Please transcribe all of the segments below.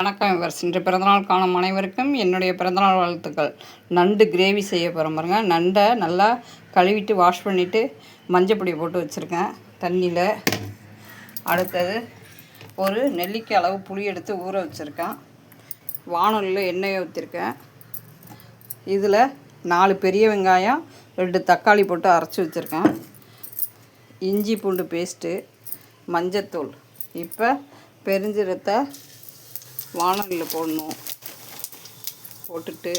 வணக்கம் விவர்ஸ். இன்று பிறந்தநாள் காணும் அனைவருக்கும் என்னுடைய பிறந்தநாள் வாழ்த்துக்கள். நண்டு கிரேவி செய்ய போகிறோம் பாருங்கள் நண்டை நல்லா கழுவிட்டு வாஷ் பண்ணிவிட்டு மஞ்சப்பொடி போட்டு வச்சுருக்கேன். தண்ணியில். அடுத்தது ஒரு நெல்லிக்காய் அளவு புளி எடுத்து ஊற வச்சுருக்கேன். வானொலியில் எண்ணெயை ஊற்றிருக்கேன் இதில் நாலு பெரிய வெங்காயம் ரெண்டு தக்காளி போட்டு அரைச்சி வச்சுருக்கேன். இஞ்சி பூண்டு பேஸ்ட்டு மஞ்சத்தூள். இப்போ பெருஞ்சீரத்தை வானலில் போடணும். போட்டுட்டு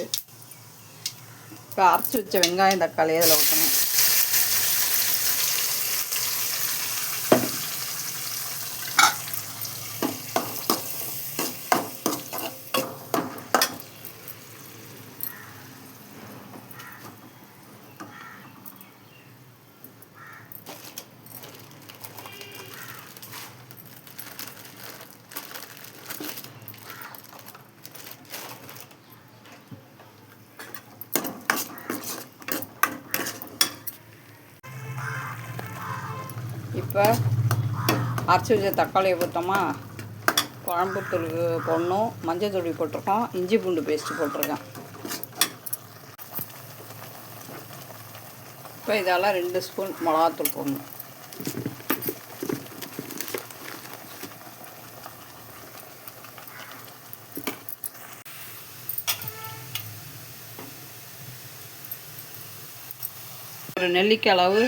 இப்போ அரைச்சி வச்ச வெங்காயம் தக்காளி அதில் ஊற்றணும். இப்போ அரைச்சி வச்ச தக்காளியை போட்டோமா? குழம்பு தூள் போடணும். மஞ்சள் தூள் போட்டிருக்கோம். இஞ்சி பூண்டு பேஸ்ட்டு போட்டிருக்கேன் இப்போ இதெல்லாம் ரெண்டு ஸ்பூன் மிளகாத்தூள் போடணும். ஒரு நெல்லிக்காய் அளவு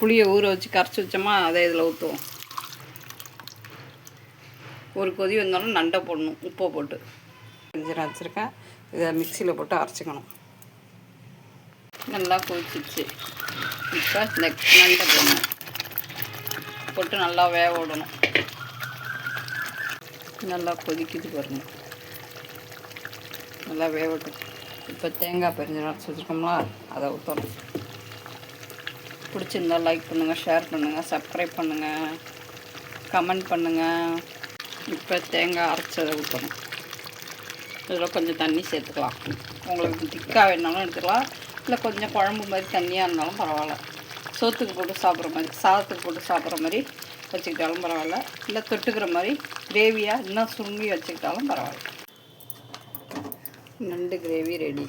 புளியை ஊற வச்சு கரைச்சி வச்சோமா அதை இதில் ஊற்றுவோம். ஒரு கொதி வந்தாலும் நண்டை போடணும் உப்பை போட்டு. செஞ்சிட வச்சுருக்கேன் இதை மிக்சியில் போட்டு அரைச்சிக்கணும். நல்லா கொதிச்சிச்சு இப்போ இந்த நண்டை போடணும். போட்டு நல்லா வேக விடணும். நல்லா கொதிக்குது பாருங்க. நல்லா வேகட்டும். இப்போ தேங்காய் பெருஞ்சு அரைச்சி வச்சுருக்கோம்ல அதை ஊற்றணும் பிடிச்சிருந்தா லைக் பண்ணுங்கள் ஷேர் பண்ணுங்கள் சப்ஸ்கிரைப் பண்ணுங்கள் கமெண்ட் பண்ணுங்கள் இப்போ தேங்காய் அரைச்சதை ஊற்றணும் இதில் கொஞ்சம் தண்ணி சேர்த்துக்கலாம். உங்களுக்கு திக்காக வேணாலும் எடுத்துக்கலாம். இல்லை கொஞ்சம் குழம்பு மாதிரி தண்ணியாக இருந்தாலும் பரவாயில்ல. சோத்துக்கு போட்டு சாப்பிட்ற மாதிரி சாதத்துக்கு போட்டு சாப்பிட்ற மாதிரி வச்சுக்கிட்டாலும் பரவாயில்ல. இல்லை தொட்டுக்கிற மாதிரி கிரேவியாக இன்னும் சுருங்கி வச்சுக்கிட்டாலும் பரவாயில்ல. நண்டு கிரேவி ரெடி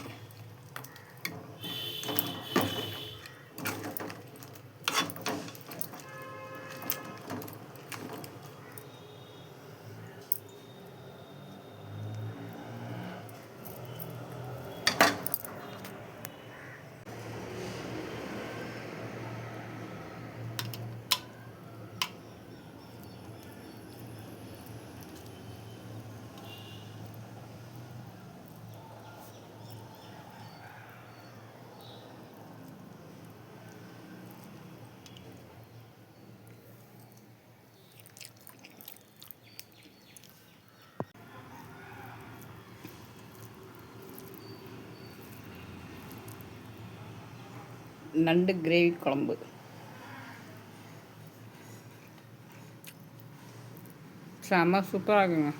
நண்டு கிரேவி குழம்பு. செம்ம சூப்பராக இருக்குங்க.